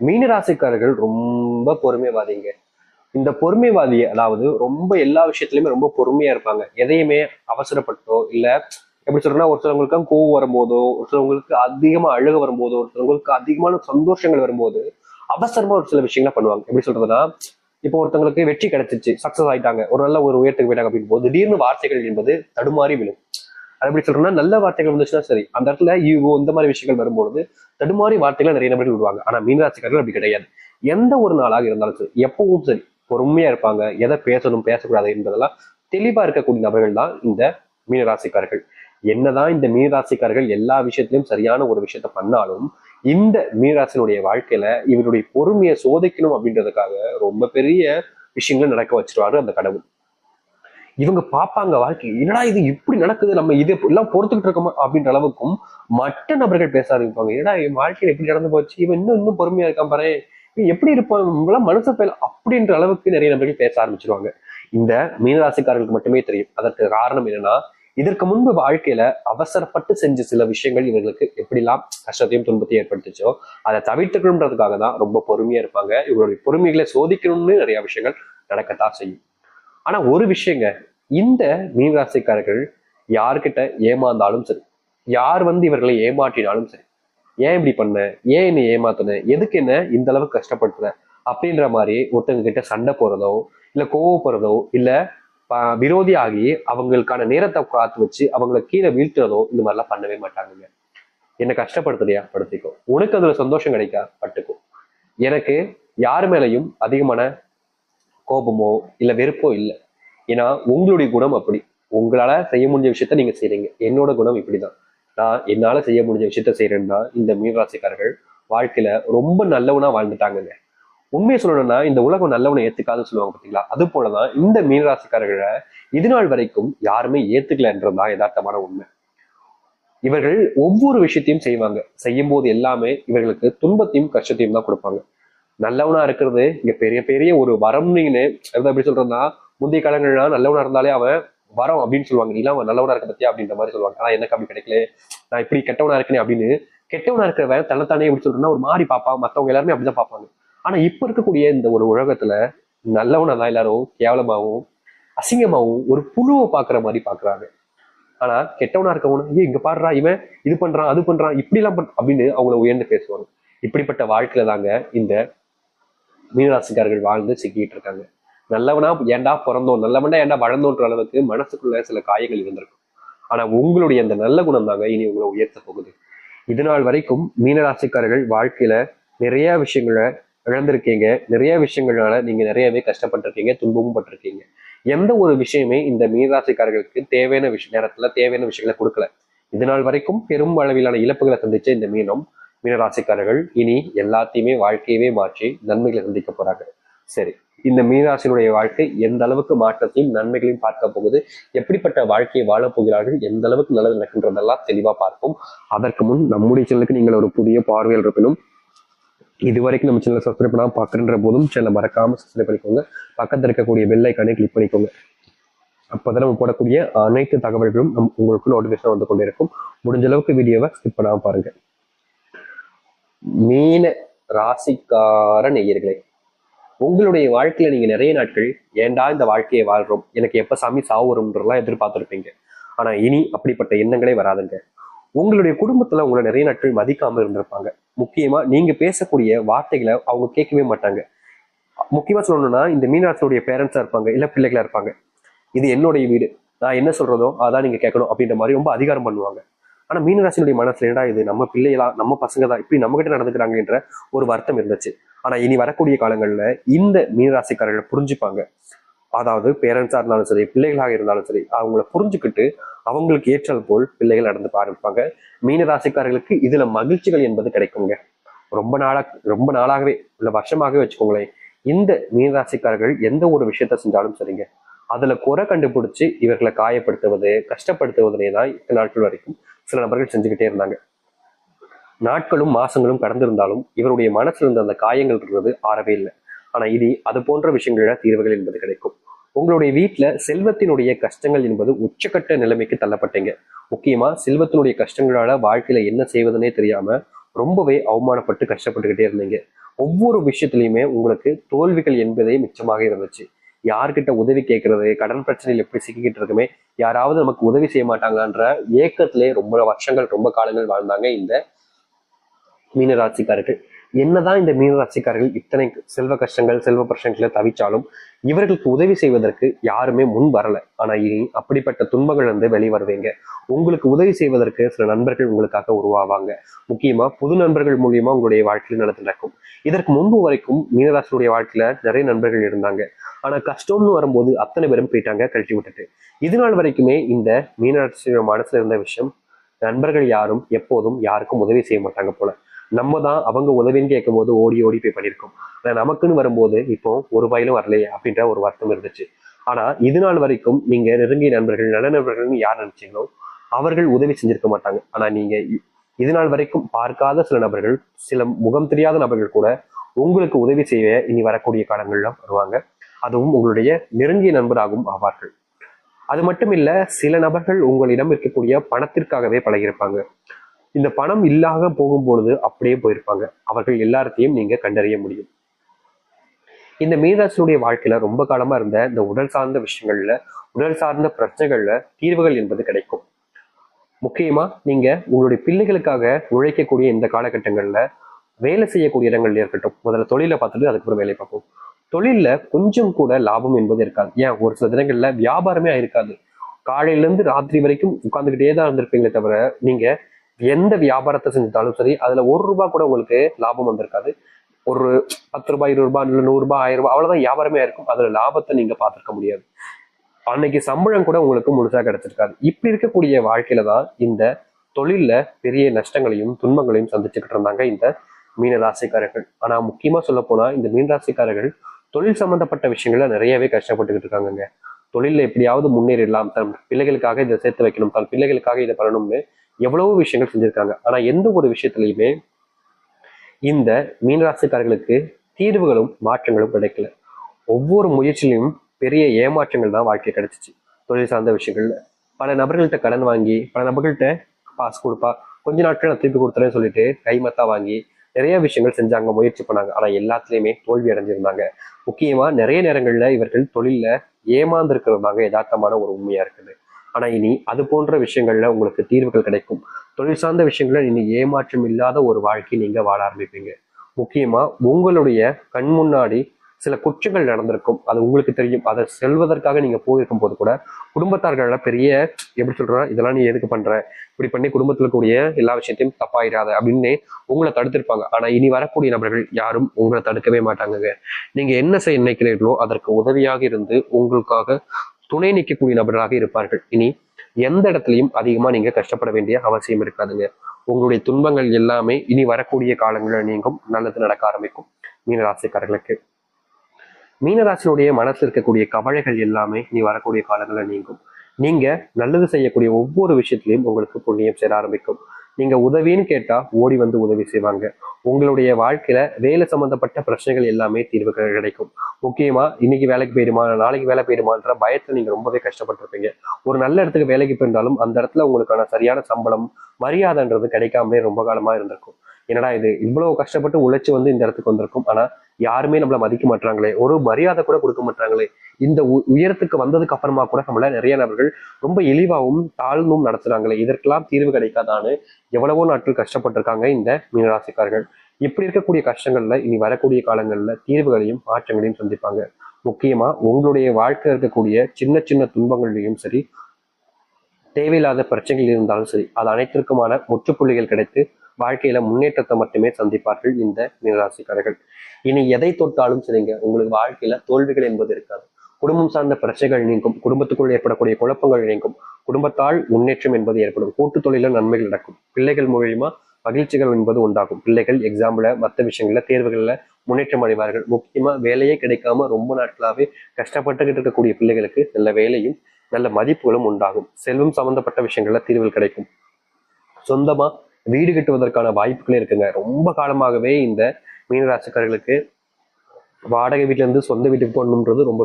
மீனராசிக்காரர்கள் ரொம்ப பொறுமைவாதிங்க. இந்த பொறுமைவாதி அதாவது ரொம்ப எல்லா விஷயத்துலயுமே ரொம்ப பொறுமையா இருப்பாங்க. எதையுமே அவசரப்பட்டோ இல்ல எப்படி சொல்றேன்னா ஒருத்தவங்களுக்கு கோவம் வரும்போதோ ஒரு சிலவங்களுக்கு அதிகமா அழுக வரும்போதோ ஒரு சிலவங்களுக்கு அதிகமான சந்தோஷங்கள் வரும்போது அவசரமா ஒரு சில விஷயங்களை பண்ணுவாங்க. எப்படி சொல்றதுன்னா இப்போ ஒருத்தவங்களுக்கு வெற்றி கிடைச்சிச்சு சக்சஸ் ஆயிட்டாங்க ஒரு நல்ல ஒரு உயரத்துக்கு போயிட்டாங்க அப்படின் போது திடீர்னு வார்த்தைகள் என்பது தடுமாறி விழும். அது எப்படி சொல்றோம்னா நல்ல வார்த்தைகள் வந்துச்சுன்னா சரி அந்த இடத்துல ஈகோ இந்த மாதிரி விஷயங்கள் வரும்பொழுது தடுமாறி வார்த்தைகளை நிறைய நபர்கள் விடுவாங்க. ஆனா மீனராசிக்காரர்கள் அப்படி கிடையாது. எந்த ஒரு நாளாக இருந்தாலும் சரி எப்பவும் சரி பொறுமையா இருப்பாங்க எதை பேசணும் பேசக்கூடாது என்பதெல்லாம் தெளிவா இருக்கக்கூடிய நபர்கள் தான் இந்த மீனராசிக்காரர்கள். என்னதான் இந்த மீனராசிக்காரர்கள் எல்லா விஷயத்திலும் சரியான ஒரு விஷயத்த பண்ணாலும் இந்த மீனராசினுடைய வாழ்க்கையில இவருடைய பொறுமையை சோதிக்கணும் அப்படின்றதுக்காக ரொம்ப பெரிய விஷயங்கள் நடக்க வச்சிருவாரு அந்த கடவுள். இவங்க பார்ப்பாங்க வாழ்க்கை என்னடா இது இப்படி நடக்குது? நம்ம இது எல்லாம் பொறுத்துக்கிட்டு இருக்கோமா? அப்படின்ற அளவுக்கும் மற்ற நபர்கள் பேச ஆரம்பிப்பாங்க. ஏடா என் வாழ்க்கையில எப்படி நடந்து போச்சு? இவன் இன்னும் இன்னும் பொறுமையா இருக்கான் பாரு இவன் எப்படி இருப்பான்? இவெல்லாம் மனுஷ பேர் அப்படின்ற அளவுக்கு நிறைய நபர்கள் பேச ஆரம்பிச்சிருவாங்க. இந்த மீனராசிக்காரர்களுக்கு மட்டுமே தெரியும். அதற்கு காரணம் என்னன்னா இதற்கு முன்பு வாழ்க்கையில அவசரப்பட்டு செஞ்ச சில விஷயங்கள் இவர்களுக்கு எப்படிலாம் கஷ்டத்தையும் துன்பத்தையும் ஏற்படுத்துச்சோ அதை தவிர்த்துக்கணுன்றதுக்காக தான் ரொம்ப பொறுமையா இருப்பாங்க. இவங்களுடைய பொறுமைகளை சோதிக்கணும்னு நிறைய விஷயங்கள் நடக்கத்தான் செய்யும். ஆனா ஒரு விஷயங்க. இந்த மீனராசிக்காரர்கள் யார்கிட்ட ஏமாந்தாலும் சரி யார் வந்து இவர்களை ஏமாற்றினாலும் சரி ஏன் இப்படி பண்ண ஏன் என்னை ஏமாத்தின எதுக்கு என்ன இந்த அளவுக்கு கஷ்டப்படுத்துற அப்படின்ற மாதிரி ஒருத்தங்க கிட்ட சண்டை போறதோ இல்ல கோவப்படுறதோ இல்ல ப- ஆகி அவங்களுக்கான நேரத்தை காத்து வச்சு அவங்கள கீழே வீழ்த்துறதோ இந்த மாதிரிலாம் பண்ணவே மாட்டாங்க என்ன கஷ்டப்படுத்துறியா? படுத்திக்கோ. உனக்கு அதுல சந்தோஷம் கிடைக்கா? பட்டுக்கும் எனக்கு யார் மேலையும் அதிகமான கோபமோ இல்ல வெறுப்போ இல்லை. ஏன்னா உங்களுடைய குணம் அப்படி. உங்களால செய்ய முடிஞ்ச விஷயத்த நீங்க செய்றீங்க. என்னோட குணம் இப்படிதான். நான் என்னால செய்ய முடிஞ்ச விஷயத்த செய்யறேன்னா இந்த மீனராசிக்காரர்கள் வாழ்க்கையில ரொம்ப நல்லவனா வாழ்ந்துட்டாங்கங்க. உண்மையை சொல்லணும்னா இந்த உலகம் நல்லவனை ஏத்துக்காதுன்னு சொல்லுவாங்க பார்த்தீங்களா? அது போலதான் இந்த மீனராசிக்காரர்களை இது நாள் வரைக்கும் யாருமே ஏத்துக்கலன்றதுதான் யதார்த்தமான உண்மை. இவர்கள் ஒவ்வொரு விஷயத்தையும் செய்வாங்க. செய்யும் போது எல்லாமே இவர்களுக்கு துன்பத்தையும் கஷ்டத்தையும் தான் கொடுப்பாங்க. நல்லவனா இருக்கிறது இங்க பெரிய பெரிய ஒரு வரம்னு எப்படி சொல்றதுன்னா முந்தைய காலங்கள்லாம் நல்லவனா இருந்தாலே அவன் வரம் அப்படின்னு சொல்லுவாங்க. நீலாம் அவன் நல்லவனா இருக்க பத்தியா அப்படின்ற மாதிரி சொல்லுவாங்க. ஆனா எனக்கு அப்படி கிடைக்கல. நான் இப்படி கெட்டவனா இருக்கேன் அப்படின்னு கெட்டவனா இருக்கிறவன் தன்னைத்தானே எப்படி சொல்றேன்னா ஒரு மாதிரி பார்ப்பான். மத்தவங்க எல்லாருமே அப்படிதான் பார்ப்பாங்க. ஆனா இப்ப இருக்கக்கூடிய இந்த ஒரு உலகத்துல நல்லவனா தான் எல்லாரும் கேவலமாகவும் அசிங்கமாவும் ஒரு புழுவை பாக்குற மாதிரி பாக்குறாங்க ஆனா கெட்டவனா இருக்கவனும் ஏ இங்க பாடுறா இவன் இது பண்றான் அது பண்றான் இப்படி எல்லாம் பண் அப்படின்னு அவங்கள உயர்ந்து பேசுவாங்க. இப்படிப்பட்ட வாழ்க்கையில தாங்க இந்த மீனராசிக்காரர்கள் வாழ்ந்து சிக்கிட்டு இருக்காங்க நல்லவனா ஏன்டா பிறந்தோம்? நல்லவனா ஏன்டா வளர்ந்தோன்ற அளவுக்கு மனசுக்குள்ள சில காயங்கள் இருந்திருக்கும். ஆனா உங்களுடைய அந்த நல்ல குணம் தாங்க இனி உங்களை உயர்த்த போகுது. இது நாள் வரைக்கும் மீனராசிக்காரர்கள் வாழ்க்கையில நிறைய விஷயங்களை இழந்திருக்கீங்க. நிறைய விஷயங்களால நீங்க நிறையவே கஷ்டப்பட்டிருக்கீங்க துன்பமும் பட்டிருக்கீங்க. எந்த ஒரு விஷயமே இந்த மீனராசிக்காரர்களுக்கு தேவையான விஷய நேரத்துல தேவையான விஷயங்களை கொடுக்கல. இது நாள் வரைக்கும் பெரும் அளவிலான இழப்புகளை சந்திச்ச இந்த மீனம் மீனராசிக்காரர்கள் இனி எல்லாத்தையுமே வாழ்க்கையவே மாற்றி நன்மைகளை சந்திக்க போறாங்க சரி இந்த மீனராசினுடைய வாழ்க்கை எந்த அளவுக்கு மாற்றத்தையும் நன்மைகளையும் பார்க்க போகுது எப்படிப்பட்ட வாழ்க்கையை வாழப் போகிறார்கள் எந்த அளவுக்கு நல்லது நடக்கின்றதெல்லாம் தெளிவா பார்ப்போம். அதற்கு முன் நம்முடைய சேனலுக்கு நீங்கள் ஒரு புதிய பார்வையில் இருப்பினும் இதுவரைக்கும் நம்ம சேனலை சப்ஸ்கிரைப் பண்ணாமல் பார்க்குற போதும் சேனலை மறக்காம சப்ஸ்கிரைப் பண்ணிக்கோங்க. பக்கத்தில் இருக்கக்கூடிய பெல் ஐக்கானே கிளிக் பண்ணிக்கோங்க. அப்போதான் நம்ம போடக்கூடிய அனைத்து தகவல்களும் நம் உங்களுக்கு நோட்டிஃபிகேஷன் வந்து கொண்டிருக்கும் முடிஞ்ச அளவுக்கு வீடியோவை ஸ்கிப் பண்ணாமல் பாருங்க. மீன ராசிக்கார நெய்யர்களே உங்களுடைய வாழ்க்கையில நீங்க நிறைய நாட்கள் ஏண்டா இந்த வாழ்க்கையை வாழ்றோம்? எனக்கு எப்ப சாமி சாவு வரும்ன்றலாம் எதிர்பார்த்திருப்பீங்க. ஆனா இனி அப்படிப்பட்ட எண்ணங்களே வராதுங்க. உங்களுடைய குடும்பத்துல உங்களை நிறைய நாட்கள் மதிக்காம இருந்திருப்பாங்க. முக்கியமா நீங்க பேசக்கூடிய வார்த்தைகளை அவங்க கேட்கவே மாட்டாங்க. முக்கியமா சொல்லணும்னா இந்த மீனாட்சியுடைய பேரண்ட்ஸா இருப்பாங்க இல்ல பிள்ளைகளா இருப்பாங்க. இது என்னுடைய வீடு. நான் என்ன சொல்றதோ அதான் நீங்க கேட்கணும் அப்படின்ற மாதிரி ரொம்ப அதிகாரம் பண்ணுவாங்க. ஆனா மீனராசினுடைய மனசுல என்னடா இது? நம்ம பிள்ளைகளா நம்ம பசங்க தான் இப்படி நம்ம கிட்ட நடந்துக்கிறாங்கன்ற ஒரு வருத்தம் இருந்துச்சு. ஆனா இனி வரக்கூடிய காலங்கள்ல இந்த மீனராசிக்காரர்கள் புரிஞ்சுப்பாங்க. அதாவது பேரண்ட்ஸா இருந்தாலும் சரி பிள்ளைகளாக இருந்தாலும் சரி அவங்கள புரிஞ்சுக்கிட்டு அவங்களுக்கு ஏற்றால் போல் பிள்ளைகள் நடந்து ஆரம்பிப்பாங்க மீனராசிக்காரர்களுக்கு இதுல மகிழ்ச்சிகள் என்பது கிடைக்குங்க. ரொம்ப நாளா ரொம்ப நாளாகவே இல்ல வருஷமாகவே வச்சுக்கோங்களேன் இந்த மீனராசிக்காரர்கள் எந்த ஒரு விஷயத்த செஞ்சாலும் சரிங்க. அதுல குறை கண்டுபிடிச்சு இவர்களை காயப்படுத்துவது கஷ்டப்படுத்துவதே தான் இத்தனை நாட்கள் வரைக்கும் சில நபர்கள் செஞ்சுக்கிட்டே இருந்தாங்க. நாட்களும் மாசங்களும் கடந்திருந்தாலும் இவருடைய மனசில் இருந்த அந்த காயங்கள் இருந்தது ஆறவே இல்லை. ஆனா இது அது போன்ற விஷயங்கள தீர்வுகள் என்பது கிடைக்கும். உங்களுடைய வீட்டில் செல்வத்தினுடைய கஷ்டங்கள் என்பது உச்சக்கட்ட நிலைமைக்கு தள்ளப்பட்டீங்க. முக்கியமா செல்வத்தினுடைய கஷ்டங்களால வாழ்க்கையில என்ன செய்வதுனே தெரியாம ரொம்பவே அவமானப்பட்டு கஷ்டப்பட்டுக்கிட்டே இருந்தீங்க. ஒவ்வொரு விஷயத்திலையுமே உங்களுக்கு தோல்விகள் என்பதே மிச்சமாக இருந்துச்சு. யார்கிட்ட உதவி கேட்கறது கடன் பிரச்சனையில் எப்படி சிக்கிக்கிட்டு இருக்குமே யாராவது நமக்கு உதவி செய்ய மாட்டாங்கன்ற ஏக்கத்திலே ரொம்ப வருஷங்கள் ரொம்ப காலங்கள் வாழ்ந்தாங்க இந்த மீனராசிக்காரர்கள். என்னதான் இந்த மீனராசிக்காரர்கள் இத்தனை செல்வ கஷ்டங்கள் செல்வ பிரச்சனைகளை தவிச்சாலும் இவர்களுக்கு உதவி செய்வதற்கு யாருமே முன் வரல. ஆனா இனி அப்படிப்பட்ட துன்பங்கள் வந்து வெளிவருவீங்க. உங்களுக்கு உதவி செய்வதற்கு சில நண்பர்கள் உங்களுக்காக உருவாவாங்க. முக்கியமா புது நண்பர்கள் மூலியமா உங்களுடைய வாழ்க்கையில் நடந்து நடக்கும். இதற்கு முன்பு வரைக்கும் மீனராசியுடைய வாழ்க்கையில நிறைய நண்பர்கள் இருந்தாங்க. ஆனா கஷ்டம்னு வரும்போது அத்தனை பேரும் போயிட்டாங்க கழட்டி விட்டுட்டு. இது நாள் வரைக்குமே இந்த மீனராசியோட மனசுல இருந்த விஷயம் நண்பர்கள் யாரும் எப்போதும் யாருக்கும் உதவி செய்ய மாட்டாங்க போல. நம்ம தான் அவங்க உதவின்னு கேட்கும் போது ஓடி ஓடி போய் பண்ணியிருக்கோம். ஆனா நமக்குன்னு வரும்போது இப்போ ஒரு ரூபாயிலும் வரலையே அப்படின்ற ஒரு வருத்தம் இருந்துச்சு. ஆனா இது நாள் வரைக்கும் நீங்க நெருங்கிய நண்பர்கள் நல்ல நண்பர்கள்னு யார் நினைச்சீங்களோ அவர்கள் உதவி செஞ்சிருக்க மாட்டாங்க. ஆனா நீங்க இது நாள் வரைக்கும் பார்க்காத சில நபர்கள் சில முகம் தெரியாத நபர்கள் கூட உங்களுக்கு உதவி செய்ய இனி வரக்கூடிய காலங்கள்ல வருவாங்க. அதுவும் உங்களுடைய நெருங்கிய நண்பராகவும் ஆவார்கள். அது மட்டும் இல்ல சில நபர்கள் உங்களிடம் இருக்கக்கூடிய பணத்திற்காகவே பழகியிருப்பாங்க. இந்த பணம் இல்லாத போகும்பொழுது அப்படியே போயிருப்பாங்க. அவர்கள் எல்லாத்தையும் நீங்க கண்டறிய முடியும். இந்த மீனராசினுடைய வாழ்க்கையில ரொம்ப காலமா இருந்த இந்த உடல் சார்ந்த விஷயங்கள்ல உடல் சார்ந்த பிரச்சனைகள்ல தீர்வுகள் என்பது கிடைக்கும். முக்கியமா நீங்க உங்களுடைய பிள்ளைகளுக்காக உழைக்கக்கூடிய இந்த காலகட்டங்கள்ல வேலை செய்யக்கூடிய இடங்கள்ல இருக்கட்டும். முதல்ல தொழிலை பார்த்துட்டு அதுக்கப்புறம் வேலை பார்ப்போம். தொழிலில் கொஞ்சம் கூட லாபம் என்பது இருக்காது. ஏன்? ஒரு சில தினங்கள்ல வியாபாரமே ஆயிருக்காது. காலையில இருந்து ராத்திரி வரைக்கும் உட்காந்துக்கிட்டே தான் இருந்திருப்பீங்களே தவிர நீங்க எந்த வியாபாரத்தை செஞ்சாலும் சரி அதுல ஒரு ரூபாய் கூட உங்களுக்கு லாபம் வந்திருக்காது. ஒரு பத்து ரூபாய் இருபது ரூபாய் இல்லை நூறு ரூபாய் ஆயிரம் ரூபாய் அவ்வளோதான் வியாபாரமே இருக்கும் அதுல லாபத்தை நீங்க பார்த்துருக்க முடியாது. அன்னைக்கு சம்பளம் கூட உங்களுக்கு முழுசா கிடைச்சிருக்காது. இப்படி இருக்கக்கூடிய வாழ்க்கையில தான் இந்த தொழிலில் பெரிய நஷ்டங்களையும் துன்பங்களையும் சந்திச்சுக்கிட்டு இருந்தாங்க இந்த மீனராசிக்காரர்கள். ஆனால் ஆனா முக்கியமா சொல்ல போனால் இந்த மீனராசிக்காரர்கள் தொழில் சம்மந்தப்பட்ட விஷயங்கள்ல நிறையவே கஷ்டப்பட்டுக்கிட்டு இருக்காங்கங்க. தொழிலில் எப்படியாவது முன்னேறிடலாம். தன் பிள்ளைகளுக்காக இதை சேர்த்து வைக்கணும். தன் பிள்ளைகளுக்காக இதை பண்ணணும்னு எவ்வளவோ விஷயங்கள் செஞ்சுருக்காங்க. ஆனால் எந்த ஒரு விஷயத்துலையுமே இந்த மீனராசிக்காரர்களுக்கு தீர்வுகளும் மாற்றங்களும் கிடைக்கல. ஒவ்வொரு முயற்சியிலும் பெரிய ஏமாற்றங்கள் தான் வாழ்க்கை கிடைச்சிச்சு. தொழில் சார்ந்த விஷயங்கள்ல. பல நபர்கள்ட்ட கடன் வாங்கி பல நபர்கள்ட்ட காசு கொடுப்பா. கொஞ்ச நாட்கள் நான் திருப்பி கொடுத்துறேன்னு சொல்லிட்டு கைமத்தா வாங்கி நிறைய விஷயங்கள் செஞ்சாங்க முயற்சி பண்ணாங்க. ஆனால் எல்லாத்துலேயுமே தோல்வி அடைஞ்சிருந்தாங்க. முக்கியமாக நிறைய நேரங்களில் இவர்கள் தொழிலில் ஏமாந்துருக்கிறதாங்க யதார்த்தமான ஒரு உண்மையாக இருக்குது. ஆனால் இனி அது போன்ற விஷயங்களில் உங்களுக்கு தீர்வுகள் கிடைக்கும். தொழில் சார்ந்த விஷயங்களில் இனி ஏமாற்றம் இல்லாத ஒரு வாழ்க்கை நீங்கள் வாழ ஆரம்பிப்பீங்க. முக்கியமாக உங்களுடைய கண் முன்னாடி சில குற்றங்கள் நடந்திருக்கும். அது உங்களுக்கு தெரியும். அதை செல்வதற்காக நீங்க போயிருக்கும் போது கூட குடும்பத்தார்கள்ல பெரிய எப்படி சொல்றா இதெல்லாம் நீ எதுக்கு பண்ற? இப்படி பண்ணி குடும்பத்துல கூடிய எல்லா விஷயத்தையும் தப்பாயிராத அப்படின்னு உங்களை தடுத்திருப்பாங்க. ஆனா இனி வரக்கூடிய நபர்கள் யாரும் உங்களை தடுக்கவே மாட்டாங்க நீங்க என்ன செய்ய நினைக்கிறீர்களோ அதற்கு உதவியாக இருந்து உங்களுக்காக துணை நிற்கக்கூடிய நபர்களாக இருப்பார்கள். இனி எந்த இடத்துலையும் அதிகமா நீங்க கஷ்டப்பட வேண்டிய அவசியம் இருக்காதுங்க. உங்களுடைய துன்பங்கள் எல்லாமே இனி வரக்கூடிய காலங்களில் நீங்கும் நல்லது நடக்க ஆரம்பிக்கும். மீனராசிக்காரர்களுக்கு. மீனராசினுடைய மனசில் இருக்கக்கூடிய கவலைகள் எல்லாமே இனி வரக்கூடிய காலங்களில் நீங்கும். நீங்க நல்லது செய்யக்கூடிய ஒவ்வொரு விஷயத்திலையும் உங்களுக்கு புண்ணியம் சேர ஆரம்பிக்கும். நீங்க உதவின்னு கேட்டா ஓடி வந்து உதவி செய்வாங்க. உங்களுடைய வாழ்க்கையில வேலை சம்பந்தப்பட்ட பிரச்சனைகள் எல்லாமே தீர்வு கிடைக்கும். முக்கியமா இன்னைக்கு வேலைக்கு போயிடுமா நாளைக்கு வேலை போயிடுமான்ற பயத்துல நீங்க ரொம்பவே கஷ்டப்பட்டிருப்பீங்க. ஒரு நல்ல இடத்துக்கு வேலைக்கு போயிருந்தாலும் அந்த இடத்துல உங்களுக்கான சரியான சம்பளம் மரியாதைன்றது கிடைக்காமலே ரொம்ப காலமா இருந்திருக்கும். என்னடா இது? இவ்வளவு கஷ்டப்பட்டு உழைச்சி வந்து இந்த இடத்துக்கு வந்திருக்கும். ஆனா யாருமே நம்மளை மதிக்க மாட்டாங்களே ஒரு மரியாதை கூட கொடுக்க மாட்டாங்களே இந்த உ- உயரத்துக்கு வந்ததுக்கு அப்புறமா கூட நம்மள நிறைய நபர்கள் ரொம்ப இழிவாகவும் தாழ்ந்தும் நடத்துறாங்களே. இதற்கெல்லாம் தீர்வு கிடைக்காதான்னு எவ்வளவோ நாட்கள் கஷ்டப்பட்டிருக்காங்க இந்த மீனராசிக்காரர்கள். இப்படி இருக்கக்கூடிய கஷ்டங்கள்ல இனி வரக்கூடிய காலங்கள்ல தீர்வுகளையும் மாற்றங்களையும் சந்திப்பாங்க. முக்கியமா உங்களுடைய வாழ்க்கையில் இருக்கக்கூடிய சின்ன சின்ன துன்பங்களையும் சரி தேவையில்லாத பிரச்சனைகள் இருந்தாலும் சரி அது அனைத்திற்குமான முற்றுப்புள்ளிகள் கிடைத்து வாழ்க்கையில முன்னேற்றத்தை மட்டுமே சந்திப்பார்கள் இந்த மீனராசிக்காரர்கள். இனி எதை தொட்டாலும் சரிங்க உங்களுக்கு வாழ்க்கையில தோல்விகள் என்பது இருக்காது. குடும்பம் சார்ந்த பிரச்சனைகள் நீங்கும் குடும்பத்துக்குள் ஏற்படக்கூடிய குழப்பங்கள் நீங்கும் குடும்பத்தால் முன்னேற்றம் என்பது ஏற்படும் கூட்டு தொழில நன்மைகள் நடக்கும் பிள்ளைகள் மூலியமா மகிழ்ச்சிகள் என்பது உண்டாகும். பிள்ளைகள் எக்ஸாம்ல மற்ற விஷயங்கள்ல தேர்வுகள்ல முன்னேற்றம் அடைவார்கள். முக்கியமா வேலையே கிடைக்காம ரொம்ப நாட்களாவே கஷ்டப்பட்டுக்கிட்டு இருக்கக்கூடிய பிள்ளைகளுக்கு நல்ல வேலையும் நல்ல மதிப்புகளும் உண்டாகும். செல்வம் சம்பந்தப்பட்ட விஷயங்கள்ல தீர்வுகள் கிடைக்கும். சொந்தமா வீடு கட்டுவதற்கான வாய்ப்புகளே இருக்குங்க. ரொம்ப காலமாகவே இந்த மீனராசிக்காரர்களுக்கு வாடகை வீட்டிலேருந்து சொந்த வீட்டுக்கு போகணுன்றது ரொம்ப